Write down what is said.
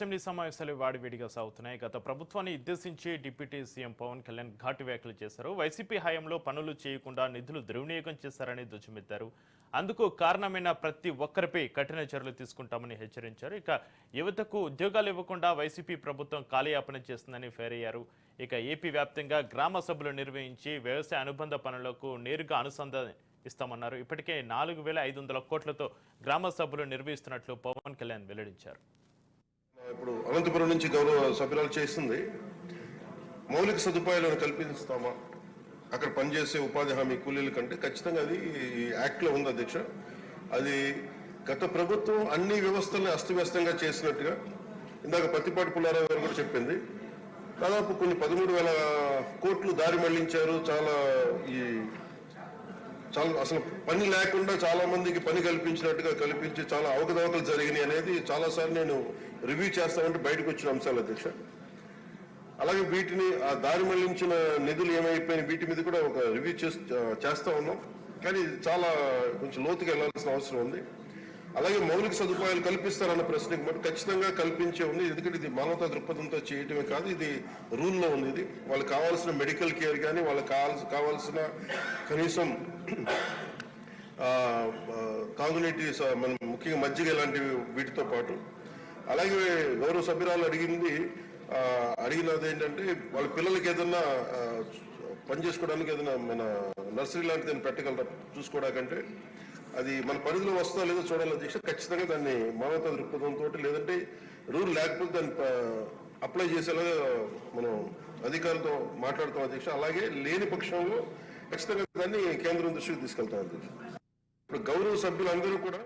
Assembly సమావేశాలు వాడివేడిగా సాగుతున్నాయి. గత ప్రభుత్వాన్ని ఉద్దేశించి డిప్యూటీ సీఎం పవన్ కళ్యాణ్ ఘాటు వ్యాఖ్యలు చేశారు. వైసీపీ హయాంలో పనులు చేయకుండా నిధులు దుర్వినియోగం చేశారని దుజ్జమెత్తారు అందుకు కారణమైన ప్రతి ఒక్కరిపై కఠిన చర్యలు తీసుకుంటామని హెచ్చరించారు. ఇక యువతకు ఉద్యోగాలు ఇవ్వకుండా వైసీపీ ప్రభుత్వం కాలయాపన చేస్తుందని ఫైర్ అయ్యారు ఇక ఏపీ వ్యాప్తంగా గ్రామ సభలు నిర్వహించి వ్యవసాయ అనుబంధ పనులకు నేరుగా అనుసంధానం ఇస్తామన్నారు ఇప్పటికే నాలుగు వేల ఐదు వందల కోట్లతో గ్రామ సభలు నిర్వహిస్తున్నట్లు పవన్ కళ్యాణ్ వెల్లడించారు. ఇప్పుడు అనంతపురం నుంచి గౌరవ సభ్యురాలు చేస్తుంది మౌలిక సదుపాయాలను కల్పిస్తామా? అక్కడ పనిచేసే ఉపాధి హామీ కూలీల కంటే ఖచ్చితంగా అది ఈ యాక్ట్లో ఉంది అధ్యక్ష. అది గత ప్రభుత్వం అన్ని వ్యవస్థల్ని అస్తవ్యస్తంగా చేసినట్టుగా ఇందాక పత్తిపాటి పుల్లారావు గారు కూడా చెప్పింది. దాదాపు కొన్ని పదమూడు వేల కోట్లు దారి మళ్ళించారు. చాలా ఈ చాలా అసలు పని లేకుండా చాలా మందికి పని కల్పించినట్టుగా కల్పించి చాలా అవకతవకలు జరిగినాయి అనేది చాలాసార్లు నేను రివ్యూ చేస్తానంటే బయటకు వచ్చిన అంశాలు అధ్యక్ష. అలాగే వీటిని ఆ దారి మళ్ళించిన నిధులు ఏమైపోయినాయి వీటి మీద కూడా ఒక రివ్యూ చేస్తా ఉన్నాం. కానీ చాలా కొంచెం లోతుగా వెళ్ళాల్సిన అవసరం ఉంది. అలాగే మౌలిక సదుపాయాలు కల్పిస్తారన్న ప్రశ్నకి మటు ఖచ్చితంగా కల్పించే ఉంది. ఎందుకంటే ఇది మానవతా దృక్పథంతో చేయటమే కాదు ఇది రూల్లో ఉంది ఇది. వాళ్ళకి కావాల్సిన మెడికల్ కేర్ కానీ వాళ్ళకి కావాల్సిన కావాల్సిన కనీసం తాగునీటి మనం ముఖ్యంగా మజ్జిగ ఇలాంటివి వీటితో పాటు. అలాగే గౌరవ సభ్యురాలు అడిగింది అడిగినది ఏంటంటే వాళ్ళ పిల్లలకి ఏదన్నా పని చేసుకోవడానికి ఏదైనా మన నర్సరీ లాంటిది ఏదైనా పెట్టగలరా చూసుకోవడానికంటే? అది మన పరిధిలో వస్తా లేదో చూడాలి అధ్యక్ష ఖచ్చితంగా దాన్ని మానవతా దృక్పథంతో లేదంటే రూల్ లేకపోతే దాన్ని అప్లై చేసేలాగా మనం అధికారులతో మాట్లాడుతాం అధ్యక్ష. అలాగే లేని పక్షంలో ఖచ్చితంగా దాన్ని కేంద్రం దృష్టికి తీసుకెళ్తాం అధ్యక్ష. ఇప్పుడు గౌరవ సభ్యులందరూ కూడా